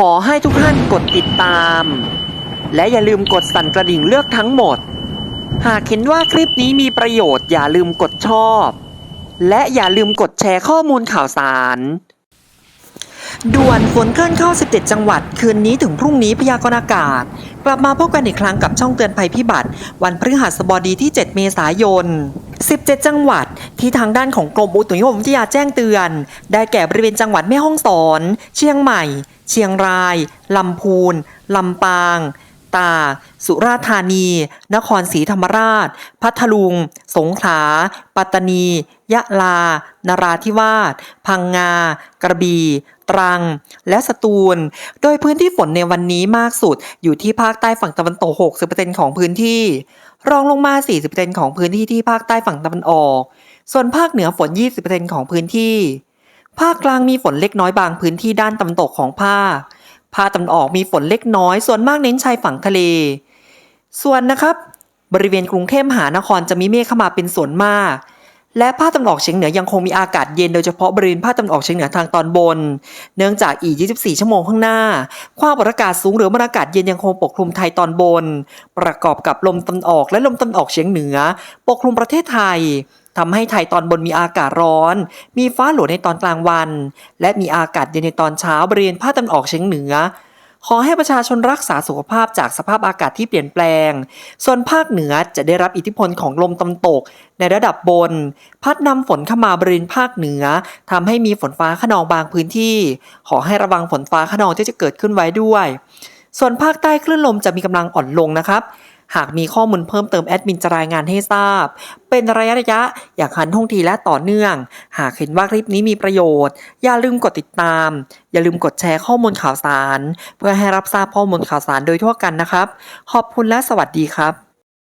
ขอให้ทุกท่านกดติดตาม และอย่าลืมกดสั่นกระดิ่งเลือกทั้งหมด หากเห็นว่าคลิปนี้มีประโยชน์อย่าลืมกดชอบ และอย่าลืมกดแชร์ข้อมูลข่าวสาร ด่วนฝนเคลื่อนเข้า 17 จังหวัด คืนนี้ถึงพรุ่งนี้พยากรณ์อากาศ กลับมาพบกันอีกครั้งกับช่องเตือนภัยพิบัติ วันพฤหัสบดีที่ 7 เมษายน17 จังหวัดที่ทางด้านของกรมอุตุนิยมวิทยาแจ้งเตือน ได้แก่บริเวณจังหวัดแม่ฮ่องสอน เชียงใหม่ เชียงราย ลำพูน ลำปาง ตาก สุราษฎร์ธานี นครศรีธรรมราช พัทลุง สงขลา ปัตตานี ยะลา นราธิวาส พังงา กระบี่ ตรัง และสตูล โดยพื้นที่ฝนในวันนี้มากสุดอยู่ที่ภาคใต้ฝั่งตะวันตก 60%ของพื้นที่ รองลงมา 40%ของพื้นที่ที่ภาคใต้ฝั่งตะวันออก ส่วนภาคเหนือฝน 20%ของพื้นที่ ภาคกลางมีฝนเล็กน้อยบางพื้นที่ด้านตะวันตกของภาค ภาคตะวันออกมีฝนเล็กน้อย ส่วนมากเน้นชายฝั่งทะเล ส่วนนะครับ บริเวณกรุงเทพมหานครจะมีเมฆเข้ามาเป็นส่วนมาก และภาคตะวันออกเฉียงเหนือยังคงมีอากาศเย็นโดยเฉพาะบริเวณภาคตะวันออกเฉียงเหนือทางตอนบน เนื่องจากอีก 24 ชั่วโมงข้างหน้า ความกดอากาศสูงหรือมวลอากาศเย็นยังคงปกคลุมไทยตอนบน ประกอบกับลมตะวันออกและลมตะวันออกเฉียงเหนือ ปกคลุมประเทศไทย ทำให้ไทยตอนบนมีอากาศร้อน มีฟ้าหลวในตอนกลางวัน และมีอากาศเย็นในตอนเช้าบริเวณภาคตะวันออกเฉียงเหนือ ขอให้ประชาชนรักษาสุขภาพจากสภาพอากาศที่เปลี่ยนแปลง ส่วนภาคเหนือจะได้รับอิทธิพลของลมตะวันตก ในระดับบน พัดนำฝนเข้ามาบริเวณภาคเหนือทำให้มีฝนฟ้าขนองบางพื้นที่ ขอให้ระวังฝนฟ้าขนองที่จะเกิดขึ้นไว้ด้วย ส่วนภาคใต้คลื่นลมจะมีกำลังอ่อนลงนะครับ หากมีข้อมูลเพิ่มเติมแอดมินจะรายงานให้ทราบ เป็นระยะระยะอย่างหันท่องทีและต่อเนื่อง หากเห็นว่าคลิปนี้มีประโยชน์ อย่าลืมกดติดตาม อย่าลืมกดแชร์ข้อมูลข่าวสาร เพื่อให้รับทราบข้อมูลข่าวสารโดยทั่วกันนะครับ ขอบคุณและสวัสดีครับ